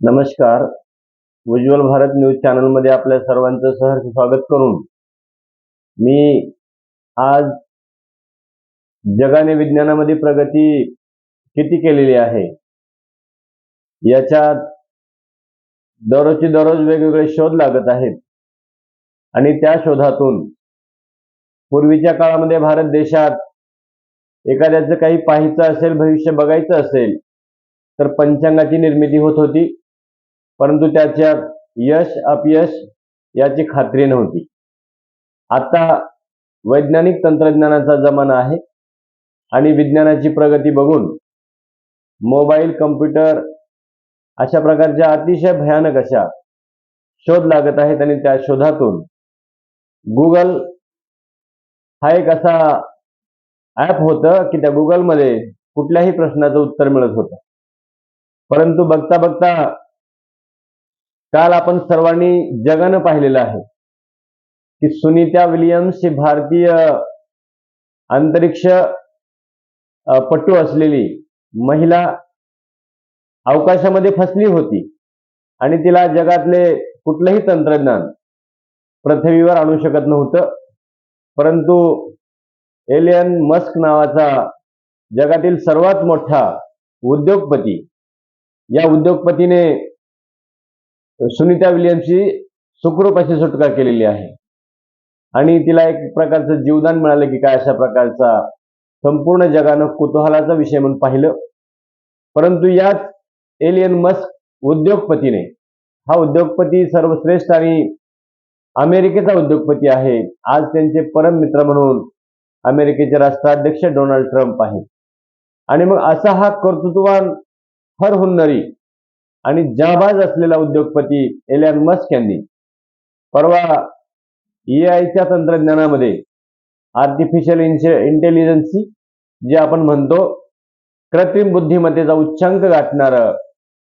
नमस्कार. उज्ज्वल भारत न्यूज चॅनलमध्ये आपल्या सर्वांचं सहर्ष स्वागत करून मी आज जगाने विज्ञानामध्ये प्रगती किती केलेली आहे याच्यात दररोजची दररोज वेगवेगळे शोध लागत आहेत आणि त्या शोधातून पूर्वीच्या काळामध्ये भारत देशात एखाद्याचं काही पाहायचं असेल भविष्य बघायचं असेल तर पंचांगाची निर्मिती होत होती. परंतु त्याच्यात यश अपयश याची खात्री नव्हती. आता वैज्ञानिक तंत्रज्ञानाचा जमाना आहे आणि विज्ञानाची प्रगती बघून मोबाईल कम्प्युटर अशा प्रकारच्या अतिशय भयानक अशा शोध लागत आहेत आणि त्या शोधातून गुगल हा एक असा ॲप होतं की त्या गुगलमध्ये कुठल्याही प्रश्नाचं उत्तर मिळत होतं. परंतु बघता बघता काल आपण सर्वांनी जगानं पाहिलेलं आहे की सुनीता विलियम्स ही भारतीय अंतरिक्ष पट्टू पटू असलेली महिला अवकाशामध्ये फसली होती आणि तिला जगातले कुठलंही तंत्रज्ञान पृथ्वीवर आणू शकत नव्हतं. परंतु एलियन मस्क नावाचा जगातील सर्वात मोठा उद्योगपती या उद्योगपतीने सुनीता विलियम्सची सुखरूपाची सुटका केलेली आहे. आणि तिला एक प्रकारचं जीवदान मिळालं की काय अशा प्रकारचा संपूर्ण जगानं कुतूहलाचा विषय म्हणून पाहिलं. परंतु याच एलियन मस्क उद्योगपतीने हा उद्योगपती सर्वश्रेष्ठ आणि अमेरिकेचा उद्योगपती आहे. आज त्यांचे परम मित्र म्हणून अमेरिकेचे राष्ट्राध्यक्ष डोनाल्ड ट्रम्प आहे. आणि मग असा हा कर्तृत्ववान हर हुन्नरी आणि जाबाज असलेला उद्योगपती एलियन मस्क यांनी परवा एआयच्या तंत्रज्ञानामध्ये आर्टिफिशियल इंटेलिजन्सी जे आपण म्हणतो कृत्रिम बुद्धिमत्तेचा उच्चांक गाठणारं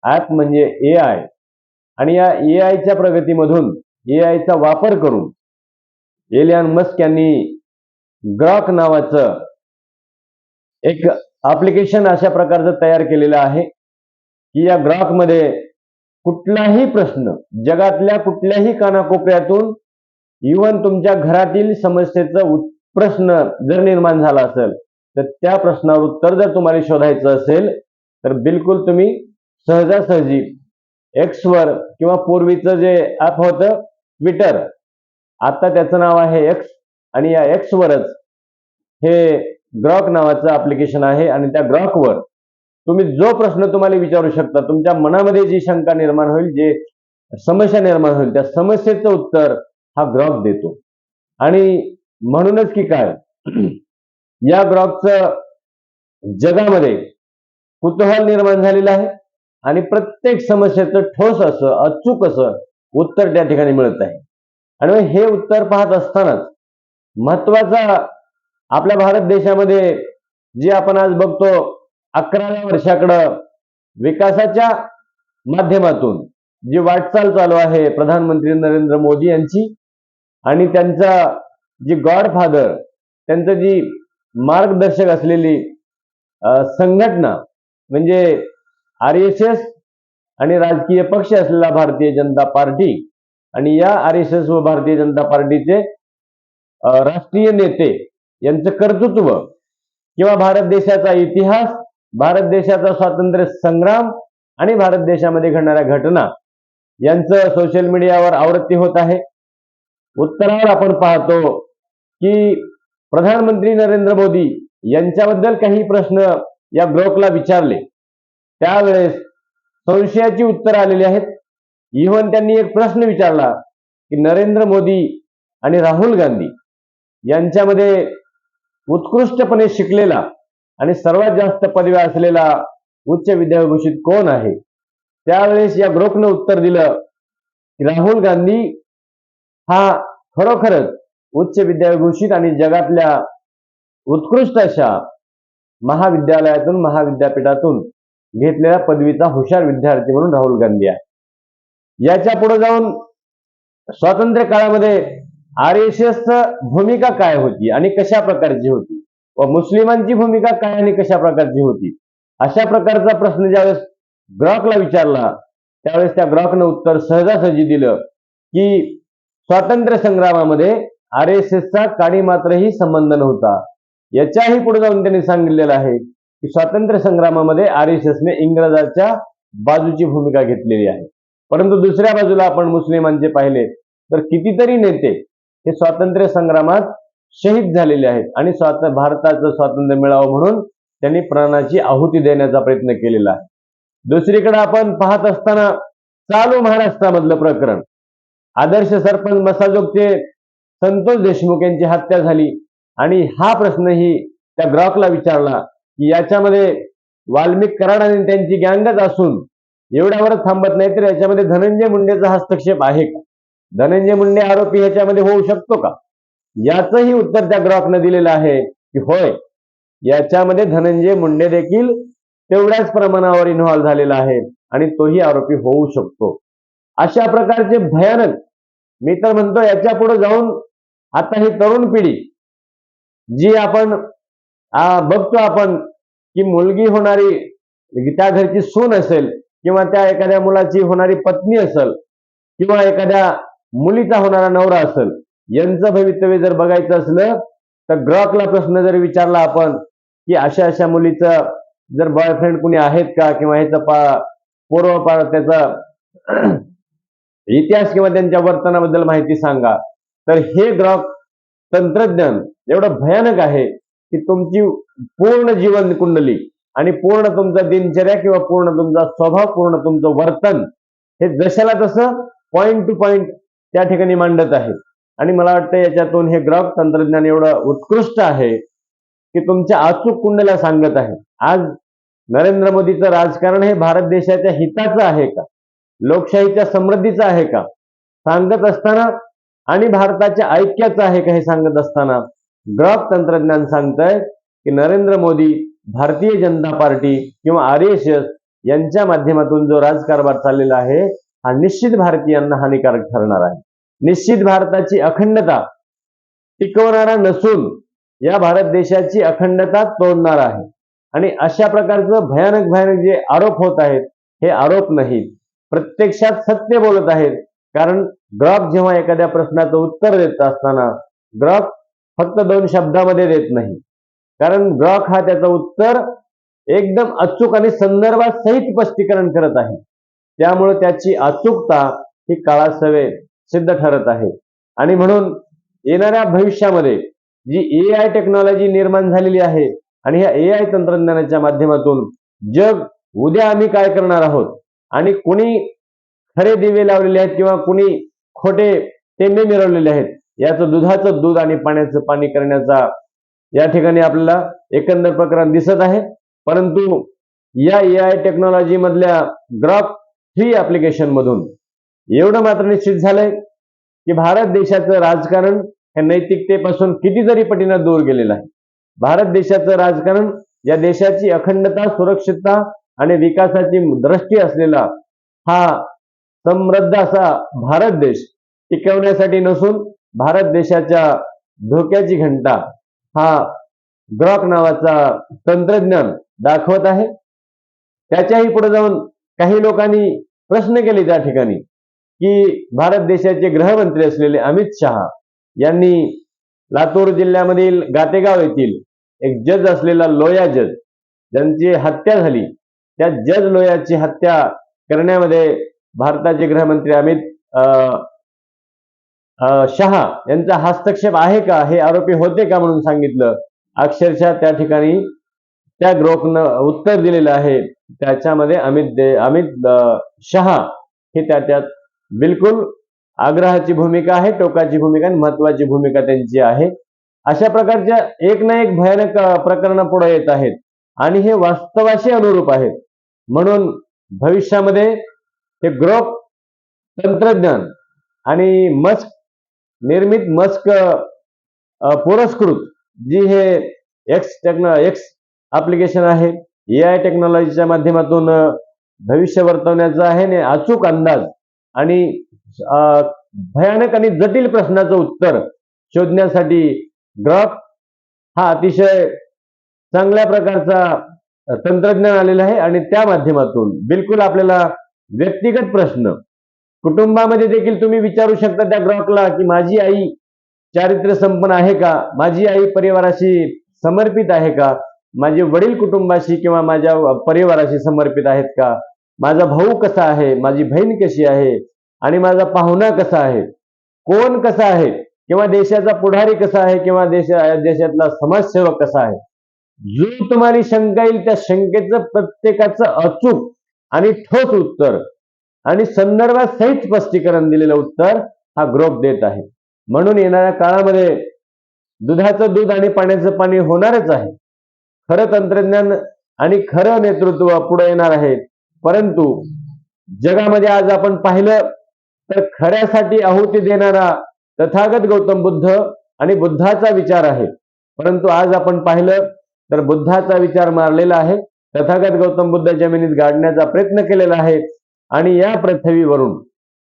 ॲप म्हणजे ए आय. आणि या ए आयच्या प्रगतीमधून ए आयचा वापर करून एलियन मस्क यांनी ग्रॉक नावाचं एक ॲप्लिकेशन अशा प्रकारचं तयार केलेलं आहे. की या ग्राफमध्ये कुठलाही प्रश्न जगातल्या कुठल्याही कानाकोपऱ्यातून इवन तुमच्या घरातील समस्येचा प्रश्न जर निर्माण झाला असेल तर त्या प्रश्नावर उत्तर जर तुम्हाला शोधायचं असेल तर बिलकुल तुम्ही सहजासहजी एक्सवर किंवा पूर्वीचं जे ॲप होतं ट्विटर आता त्याचं नाव आहे एक्स आणि या एक्सवरच हे ग्रॉक नावाचं ॲप्लिकेशन आहे आणि त्या ग्रॉकवर तुम्ही जो प्रश्न तुम्हाला विचारू शकता तुमच्या मनामध्ये जी शंका निर्माण होईल जे समस्या निर्माण होईल त्या समस्येचं उत्तर हा ग्रॉक देतो. आणि म्हणूनच की काय या ग्रॉकचं जगामध्ये कुतूहल निर्माण झालेलं आहे आणि प्रत्येक समस्येचं ठोस असं अचूक असं उत्तर त्या ठिकाणी मिळत आहे. आणि मग हे उत्तर पाहत असतानाच महत्त्वाचा आपल्या भारत देशामध्ये जे आपण आज बघतो अकराव्या वर्षाकडं विकासाच्या माध्यमातून जी वाटचाल चालू आहे प्रधानमंत्री नरेंद्र मोदी यांची आणि त्यांचा जी गॉडफादर त्यांचं जी मार्गदर्शक असलेली संघटना म्हणजे आर एस एस आणि राजकीय पक्ष असलेला भारतीय जनता पार्टी आणि या आर एस एस व भारतीय जनता पार्टीचे राष्ट्रीय नेते यांचं कर्तृत्व किंवा भारत देशाचा इतिहास भारत देशाचा स्वातंत्र्य संग्राम आणि भारत देशामध्ये घडणाऱ्या घटना. यांचं सोशल मीडियावर आवृत्ती होत आहे. उत्तरावर आपण पाहतो की प्रधानमंत्री नरेंद्र मोदी यांच्याबद्दल काही प्रश्न या ब्लॉकला विचारले. त्यावेळेस संशयाची उत्तर आलेली आहेत. इव्हन त्यांनी एक प्रश्न विचारला की नरेंद्र मोदी आणि राहुल गांधी यांच्यामध्ये उत्कृष्टपणे शिकलेला आणि सर्वात जास्त पदव्या असलेला उच्च विद्याभूषित कोण आहे? त्यावेळेस या ग्रुपनं उत्तर दिलं की राहुल गांधी हा खरोखरच उच्च विद्याभूषित आणि जगातल्या उत्कृष्ट अशा महाविद्यालयातून महाविद्यापीठातून घेतलेल्या पदवीचा हुशार विद्यार्थी म्हणून राहुल गांधी आहे. याच्यापुढे जाऊन स्वातंत्र्य काळामध्ये आर एस एस भूमिका काय होती आणि कशा प्रकारची होती? व मुस्लिमांची भूमिका काय आणि कशा प्रकारची होती? अशा प्रकारचा प्रश्न ज्यावेळेस ग्रॉकला विचारला त्यावेळेस त्या ग्रॉकनं उत्तर सहजासहजी दिलं की स्वातंत्र्य संग्रामामध्ये आर एस एसचा काडी मात्रही संबंध नव्हता. याच्याही पुढे जाऊन त्यांनी सांगितलेलं आहे की स्वातंत्र्य संग्रामामध्ये आर एस एसने इंग्रजाच्या बाजूची भूमिका घेतलेली आहे. परंतु दुसऱ्या बाजूला आपण मुस्लिमांचे पाहिले तर कितीतरी नेते हे स्वातंत्र्य संग्रामात शहीद झालेले आहेत. आणि स्वात भारताचं स्वातंत्र्य मिळावं म्हणून त्यांनी प्राणाची आहुती देण्याचा प्रयत्न केलेला आहे. दुसरीकडे आपण पाहत असताना चालू महाराष्ट्रामधलं प्रकरण. आदर्श सरपंच मसाजोगचे संतोष देशमुख यांची हत्या झाली आणि हा प्रश्नही त्या ग्रॉकला विचारला की याच्यामध्ये वाल्मिक कराड आणि त्यांची गँगच असून एवढ्यावरच थांबत नाही तर याच्यामध्ये धनंजय मुंडेचा हस्तक्षेप आहे का? धनंजय मुंडे आरोपी ह्याच्यामध्ये होऊ शकतो का? याचंही उत्तर त्या ग्रॉकनं दिलेलं आहे की होय याच्यामध्ये धनंजय मुंडे देखील तेवढ्याच प्रमाणावर इन्व्हॉल्व्ह झालेला आहे आणि तोही आरोपी होऊ शकतो. अशा प्रकारचे भयानक मी तर म्हणतो याच्यापुढे जाऊन आता ही तरुण पिढी जी आपण बघतो आपण की मुलगी होणारी त्या घरची सून असेल किंवा त्या एखाद्या मुलाची होणारी पत्नी असेल किंवा एखाद्या मुलीचा होणारा नवरा असेल यांचं भवितव्य जर बघायचं असलं तर ग्रॉकला प्रश्न जर विचारला आपण की अशा अशा मुलीचं जर बॉयफ्रेंड कुणी आहेत का किंवा ह्याचं पा पूर्वपार त्याचा इतिहास किंवा त्यांच्या वर्तनाबद्दल माहिती सांगा. तर हे ग्रॉक तंत्रज्ञान एवढं भयानक आहे की तुमची पूर्ण जीवन कुंडली आणि पूर्ण तुमचा दिनचर्या किंवा पूर्ण तुमचा स्वभाव पूर्ण तुमचं वर्तन हे जशाला तसं पॉइंट टू पॉइंट त्या ठिकाणी मांडत आहे. आणि मला वाटतं याच्यातून हे ग्रॉक तंत्रज्ञान एवढं उत्कृष्ट आहे की तुमच्या अचूक कुंडला सांगत आहे. आज नरेंद्र मोदीचं राजकारण हे भारत देशाच्या हिताचं आहे का? लोकशाहीच्या समृद्धीचं आहे का? सांगत असताना आणि भारताच्या ऐक्याचं आहे का हे सांगत असताना ग्रॉक तंत्रज्ञान सांगतंय की नरेंद्र मोदी भारतीय जनता पार्टी किंवा आर एस एस यांच्या माध्यमातून जो राजकारभार चाललेला आहे हा निश्चित भारतीयांना हानिकारक ठरणार आहे. निश्चित भारताची अखंडता टिकवणारा नसून या भारत देशाची अखंडता तोडणार आहे. आणि अशा प्रकारचं भयानक भयानक जे आरोप होत आहेत हे आरोप नाहीत प्रत्यक्षात सत्य बोलत आहेत. कारण ग्रॉक जेव्हा एखाद्या प्रश्नाचं उत्तर देत असताना ग्रॉक फक्त दोन शब्दामध्ये देत नाही. कारण ग्रॉक हा त्याचं उत्तर एकदम अचूक आणि संदर्भासहित स्पष्टीकरण करत आहे. त्यामुळे त्याची अचूकता ही काळासवेत सिद्ध ठरत आहे. आणि म्हणून येणाऱ्या भविष्यामध्ये जी ए आय टेक्नॉलॉजी निर्माण झालेली आहे आणि ह्या ए आय तंत्रज्ञानाच्या माध्यमातून जग उद्या आम्ही काय करणार आहोत? आणि कुणी खरे दिवे लावलेले आहेत किंवा कुणी खोटे टेंबे मिरवलेले आहेत याचं दुधाचं दूध आणि पाण्याचं पाणी करण्याचा या ठिकाणी आपल्याला एकंदर प्रकरण दिसत आहे. परंतु या ए आय टेक्नॉलॉजी मधल्या ग्राफ थ्री ऍप्लिकेशन मधून एवढं मात्र निश्चित झालंय की भारत देशाचं राजकारण हे नैतिकतेपासून कितीतरी पटीनं दूर गेलेलं आहे. भारत देशाचं राजकारण या देशाची अखंडता सुरक्षितता आणि विकासाची दृष्टी असलेला हा समृद्ध असा भारत देश टिकवण्यासाठी नसून भारत देशाच्या धोक्याची घंटा हा ग्रॉक नावाचा तंत्रज्ञान दाखवत आहे. त्याच्याही पुढे जाऊन काही लोकांनी प्रश्न केले त्या ठिकाणी. की भारत देशाचे गृहमंत्री असलेले अमित शहा यांनी लातूर जिल्ह्यामधील गातेगाव येथील एक जज असलेला लोया जज ज्यांची हत्या झाली त्या जज लोयाची हत्या करण्यामध्ये भारताचे गृहमंत्री अमित शहा यांचा हस्तक्षेप आहे का हे आरोपी होते का म्हणून सांगितलं अक्षरशः त्या ठिकाणी त्या ग्रोकनं उत्तर दिलेलं आहे. त्याच्यामध्ये अमित दे अमित शहा हे त्या त्यात बिलकुल आग्रहाची भूमिका आहे टोकाची भूमिका आणि महत्वाची भूमिका त्यांची आहे. अशा प्रकारच्या एक ना एक भयानक प्रकरण पुढे येत आहेत. आणि हे वास्तवाशी अनुरूप आहेत. म्हणून भविष्यामध्ये हे ग्रोप तंत्रज्ञान आणि मस्क निर्मित मस्क पुरस्कृत जी हे एक्स टेक्नो एक्स ऍप्लिकेशन आहे ए आय टेक्नॉलॉजीच्या माध्यमातून भविष्य वर्तवण्याचा आहे आणि अचूक अंदाज आणि भयानक आणि जटिल प्रश्नाचं उत्तर शोधण्यासाठी ग्रॉक हा अतिशय चांगल्या प्रकारचा तंत्रज्ञान आलेलं आहे आणि त्या माध्यमातून बिलकुल आपल्याला व्यक्तिगत प्रश्न कुटुंबामध्ये देखील तुम्ही विचारू शकता त्या ग्राहकला की माझी आई चारित्र्य संपन्न आहे का? माझी आई परिवाराशी समर्पित आहे का? माझे वडील कुटुंबाशी किंवा माझ्या परिवाराशी समर्पित आहेत का? माझा भाऊ कसा आहे? माझी बहीण कशी आहे? आणि माझा पाहुणा कसा आहे? कोण कसा आहे? किंवा देशाचा पुढारी कसा आहे? किंवा देशा देशातला समाजसेवक कसा आहे? जो तुम्हाला शंका येईल त्या शंकेचं प्रत्येकाचं अचूक आणि ठोस उत्तर आणि संदर्भात सहित स्पष्टीकरण दिलेलं उत्तर हा ग्रोप देत आहे. म्हणून येणाऱ्या काळामध्ये दुधाचं दूध आणि पाण्याचं पाणी होणारच आहे. खरं तंत्रज्ञान आणि खरं नेतृत्व पुढे येणार आहे. परंतु जगामध्ये आज आपण पाहिलं तर खऱ्यासाठी आहुती देणारा तथागत गौतम बुद्ध आणि बुद्धाचा विचार आहे. परंतु आज आपण पाहिलं तर बुद्धाचा विचार मारलेला आहे. तथागत गौतम बुद्ध जमिनीत गाडण्याचा प्रयत्न केलेला आहे. आणि या पृथ्वीवरून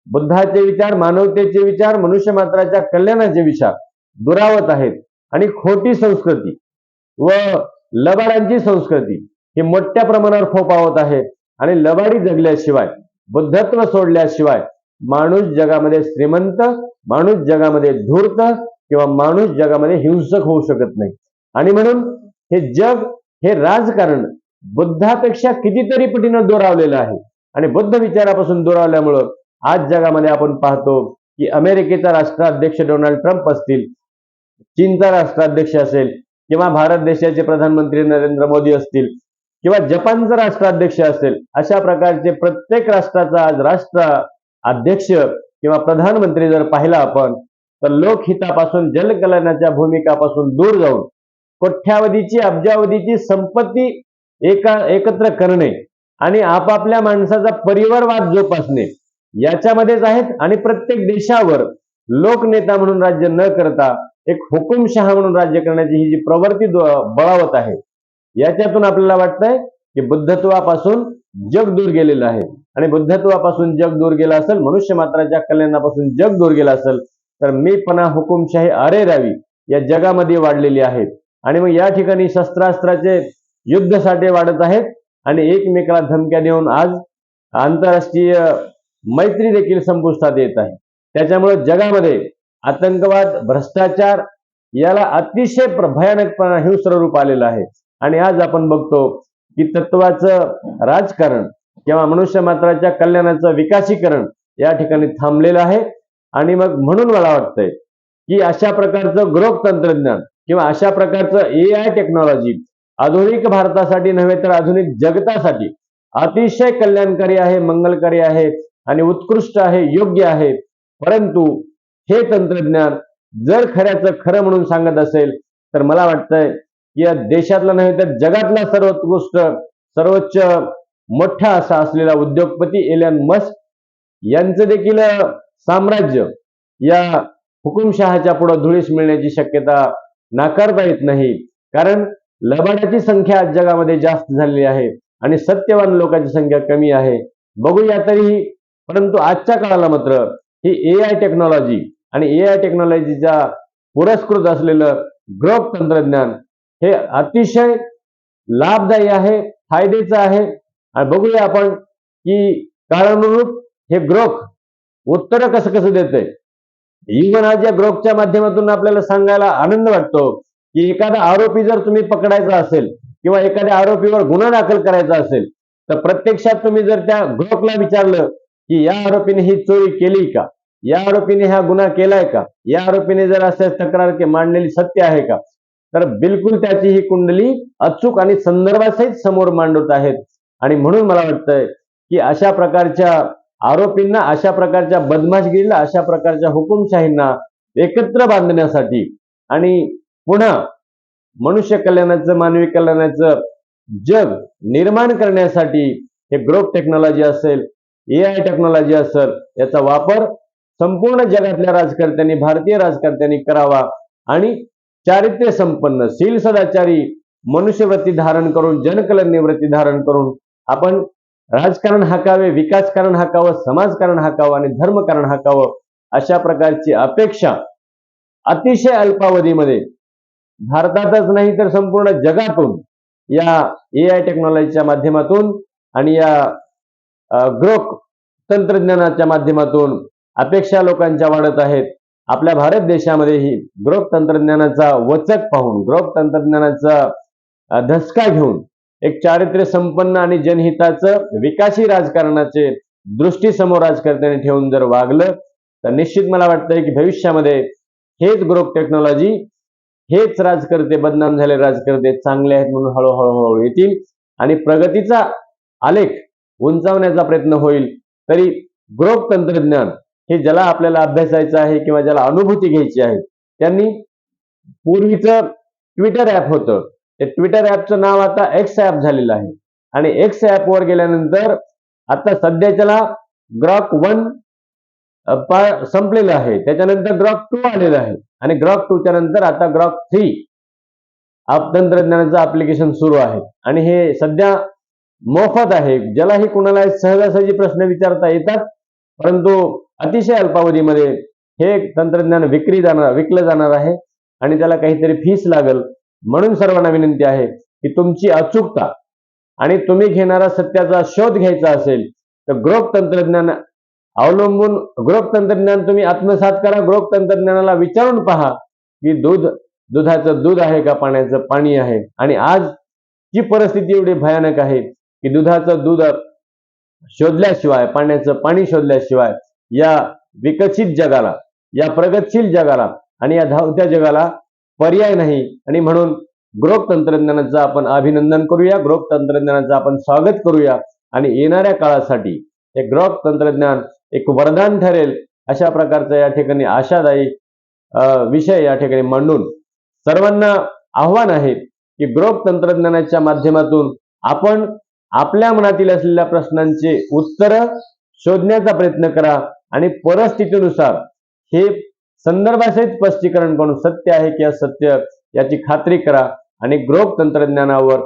बुद्धाचे विचार मानवतेचे विचार मनुष्य मात्राच्या कल्याणाचे विचार दुरावत आहेत. आणि खोटी संस्कृती व लबाडांची संस्कृती ही मोठ्या प्रमाणावर फोपावत आहे. आणि लबाडी जगल्याशिवाय बुद्धत्व सोडल्याशिवाय माणूस जगामध्ये श्रीमंत माणूस जगामध्ये धूर्त किंवा माणूस जगामध्ये हिंसक होऊ शकत नाही. आणि म्हणून हे जग हे राजकारण बुद्धापेक्षा कितीतरी पटीनं दुरावलेलं आहे. आणि बुद्ध विचारापासून दुरावल्यामुळं आज जगामध्ये आपण पाहतो की अमेरिकेचा राष्ट्राध्यक्ष डोनाल्ड ट्रम्प असतील चीनचा राष्ट्राध्यक्ष असेल किंवा भारत देशाचे प्रधानमंत्री नरेंद्र मोदी असतील किंवा जपानचा राष्ट्राध्यक्ष असेल अशा प्रकारचे प्रत्येक राष्ट्राचा आज राष्ट्र अध्यक्ष किंवा प्रधानमंत्री जर पाहिला आपण तर लोकहितापासून जलकल्याणाच्या भूमिकापासून दूर जाऊन कोठ्यावधीची अब्जावधीची संपत्ती एका एकत्र करणे आणि आपापल्या माणसाचा परिवारवाद जोपासणे याच्यामध्येच आहेत आणि प्रत्येक देशावर लोकनेता म्हणून राज्य न करता एक हुकुमशहा म्हणून राज्य करण्याची ही जी प्रवृत्ती बळावत आहे याच्यातून आपल्याला वाटतंय की बुद्धत्वापासून जग दूर गेलेलं आहे. आणि बुद्धत्वापासून जग दूर गेला असेल मनुष्य मात्राच्या कल्याणापासून जग दूर गेला असेल तर मीपणा हुकुमशाही अरे रावी या जगामध्ये वाढलेली आहेत. आणि मग या ठिकाणी शस्त्रास्त्राचे युद्ध साठे वाढत आहेत आणि एकमेकाला धमक्या देऊन आज आंतरराष्ट्रीय मैत्री देखील संपुष्टात येत आहे. त्याच्यामुळे जगामध्ये आतंकवाद भ्रष्टाचार याला अतिशय भयानकपणा हिंस्र रूप आलेलं आहे. आणि आज आपण बघतो की तत्वाचं राजकारण किंवा मनुष्य मात्राच्या कल्याणाचं विकासीकरण या ठिकाणी थांबलेलं आहे. आणि मग म्हणून मला वाटतंय की अशा प्रकारचं ग्रोथ तंत्रज्ञान किंवा अशा प्रकारचं ए आय टेक्नॉलॉजी आधुनिक भारतासाठी नव्हे तर आधुनिक जगतासाठी अतिशय कल्याणकारी आहे मंगलकारी आहे आणि उत्कृष्ट आहे योग्य आहे. परंतु हे तंत्रज्ञान जर खऱ्याचं खरं म्हणून सांगत असेल तर मला वाटतंय या देशातला नव्हे तर जगातला सर्वोत्कृष्ट सर्वोच्च मोठा असा असलेला उद्योगपती एलियन मस्क यांचं देखील साम्राज्य या हुकुमशहाच्या पुढे धुळीस मिळण्याची शक्यता नाकारता येत नाही. कारण लबाड्याची संख्या आज जगामध्ये जास्त झालेली आहे आणि सत्यवान लोकांची संख्या कमी आहे. बघूया तरीही परंतु आजच्या काळाला मात्र ही ए आय टेक्नॉलॉजी आणि ए आय टेक्नॉलॉजीचा पुरस्कृत असलेलं ग्रोप तंत्रज्ञान हे अतिशय लाभदायी आहे फायद्याचं आहे. आणि बघूया आपण की काळानुरूप हे ग्रोख उत्तर कसं कसं देते इव्हन आज या माध्यमातून आपल्याला सांगायला आनंद वाटतो की एखादा आरोपी जर तुम्ही पकडायचा असेल किंवा एखाद्या आरोपीवर गुन्हा दाखल करायचा असेल तर प्रत्यक्षात तुम्ही जर त्या ग्रोकला विचारलं की या आरोपीने ही चोरी केली का? या आरोपीने हा गुन्हा केलाय का? या आरोपीने जर असे तक्रार के मांडलेली सत्य आहे का? तर बिलकुल त्याची ही कुंडली अचूक आणि संदर्भासहित समोर मांडत आहेत. आणि म्हणून मला वाटतंय की अशा प्रकारच्या आरोपींना अशा प्रकारच्या बदमाशगिरीला अशा प्रकारच्या हुकुमशाहींना एकत्र बांधण्यासाठी आणि पुन्हा मनुष्य कल्याणाचं मानवी कल्याणाचं जग निर्माण करण्यासाठी हे ग्रोप टेक्नॉलॉजी असेल ए आय टेक्नॉलॉजी असेल याचा वापर संपूर्ण जगातल्या राजकर्त्यांनी भारतीय राजकर्त्यांनी करावा आणि चारित्र्य संपन्न शील सदाचारी मनुष्यवृत्ती धारण करून जनकल्याण वृत्ती धारण करून आपण राजकारण हाकावे विकासकारण हाकावं समाजकारण हाकावं आणि धर्मकारण हाकावं अशा प्रकारची अपेक्षा अतिशय अल्पावधीमध्ये भारतातच नाही तर संपूर्ण जगातून या ए आय टेक्नॉलॉजीच्या माध्यमातून आणि या ग्रोक तंत्रज्ञानाच्या माध्यमातून अपेक्षा लोकांच्या वाढत आहेत. आपल्या भारत देशामध्येही ग्रोथ तंत्रज्ञानाचा वचक पाहून ग्रोथ तंत्रज्ञानाचा धसका घेऊन एक चारित्र्य संपन्न आणि जनहिताचं विकासी राजकारणाचे दृष्टी समोर राजकर्त्यांनी ठेवून जर वागलं तर निश्चित मला वाटतंय की भविष्यामध्ये हेच ग्रोप टेक्नॉलॉजी हेच राजकर्ते बदनाम झाले राजकर्ते चांगले आहेत म्हणून हळूहळू हळूहळू येतील आणि प्रगतीचा आलेख उंचावण्याचा प्रयत्न होईल. तरी ग्रोप तंत्रज्ञान हे ज्याला आपल्याला अभ्यासायचं आहे किंवा ज्याला अनुभूती घ्यायची आहे त्यांनी पूर्वीचं ट्विटर ऍप होतं. ते ट्विटर ऍपचं नाव आता एक्स ऍप झालेलं आहे. आणि एक्स ऍपवर गेल्यानंतर आता सध्याच्याला ग्रॉक वन संपलेलं आहे. त्याच्यानंतर ग्रॉक टू आलेलं आहे. आणि ग्रॉक टूच्या नंतर आता ग्रॉक थ्री तंत्रज्ञानाचं ऍप्लिकेशन सुरू आहे. आणि हे सध्या मोफत आहे. ज्यालाही कुणाला सहजासहजी प्रश्न विचारता येतात परंतु अतिशय अल्पावधीमध्ये हे तंत्रज्ञान विक्री जाणार विकलं जाणार आहे आणि त्याला काहीतरी फीस लागल म्हणून सर्वांना विनंती आहे की तुमची अचूकता आणि तुम्ही घेणारा सत्याचा शोध घ्यायचा असेल तर ग्रोप तंत्रज्ञान अवलंबून ग्रोप तंत्रज्ञान तुम्ही आत्मसात करा. ग्रोप तंत्रज्ञानाला विचारून पहा की दूध दुधाचं दूध आहे का पाण्याचं पाणी आहे. आणि आज जी परिस्थिती एवढी भयानक आहे की दुधाचं दूध शोधल्याशिवाय पाण्याचं पाणी शोधल्याशिवाय या विकसित जगाला या प्रगतशील जगाला आणि या धावत्या जगाला पर्याय नाही. आणि म्हणून ग्रोप तंत्रज्ञानाचं आपण अभिनंदन करूया ग्रोप तंत्रज्ञानाचं आपण स्वागत करूया. आणि येणाऱ्या काळासाठी हे ग्रोप तंत्रज्ञान एक वरदान ठरेल अशा प्रकारचा या ठिकाणी आशादायी विषय या ठिकाणी मांडून सर्वांना आव्हान आहे की ग्रोप तंत्रज्ञानाच्या माध्यमातून आपण आपल्या मनातील असलेल्या प्रश्नांचे उत्तर शोधण्याचा प्रयत्न करा आणि परिस्थितीनुसार हे संदर्भासहित स्पष्टीकरण करून सत्य आहे की असत्य याची खात्री करा आणि ग्रोप तंत्रज्ञानावर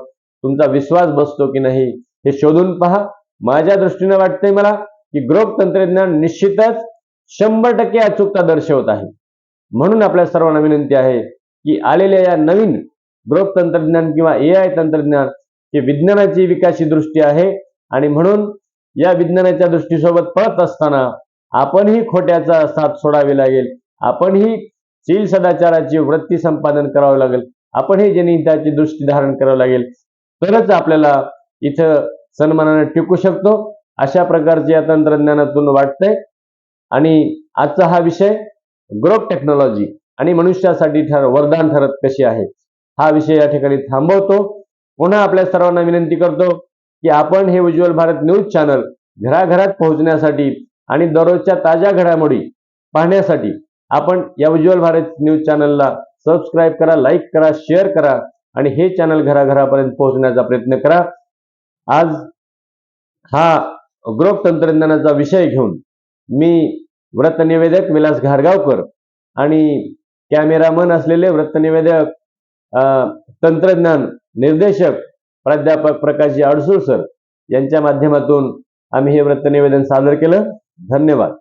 तुमचा विश्वास बसतो की नाही हे शोधून पहा. माझ्या दृष्टीने वाटतंय मला की ग्रोप तंत्रज्ञान निश्चितच शंभर टक्के अचूकता दर्शवत आहे. म्हणून आपल्या सर्वांना विनंती आहे की आलेल्या या नवीन ग्रोप तंत्रज्ञान किंवा ए आय तंत्रज्ञान ही विज्ञानाची विकासी दृष्टी आहे. आणि म्हणून या विज्ञानाच्या दृष्टीसोबत पळत असताना आपणही खोट्याचा साथ सोडावी लागेल. आपणही शील सदाचाराची वृत्ती संपादन करावं लागेल. आपणही जनहिताची दृष्टी धारण करावं लागेल. तरच आपल्याला इथं सन्मानाने टिकू शकतो. अशा प्रकारचे या तंत्रज्ञानातून वाटतंय. आणि आजचा हा विषय ग्रोप टेक्नॉलॉजी आणि मनुष्यासाठी ठर वरदान ठरत कशी आहे? हा विषय या ठिकाणी थांबवतो. पुन्हा आपल्या सर्वांना विनंती करतो की आपण हे उज्ज्वल भारत न्यूज चॅनल घराघरात पोहोचण्यासाठी आणि दररोजच्या ताज्या घडामोडी पाहण्यासाठी आपण या उज्ज्वल भारत न्यूज चॅनलला सबस्क्राईब करा लाईक करा शेअर करा आणि हे चॅनल घराघरापर्यंत पोहोचण्याचा प्रयत्न करा. आज हा ग्रोप तंत्रज्ञानाचा विषय घेऊन मी व्रतनिवेदक विलास घारगावकर आणि कॅमेरामन असलेले व्रतनिवेदक तंत्रज्ञान निर्देशक प्राध्यापक प्रकाशजी अडसूळ सर यांच्या माध्यमातून आम्ही हे वृत्तनिवेदन सादर केलं. धन्यवाद.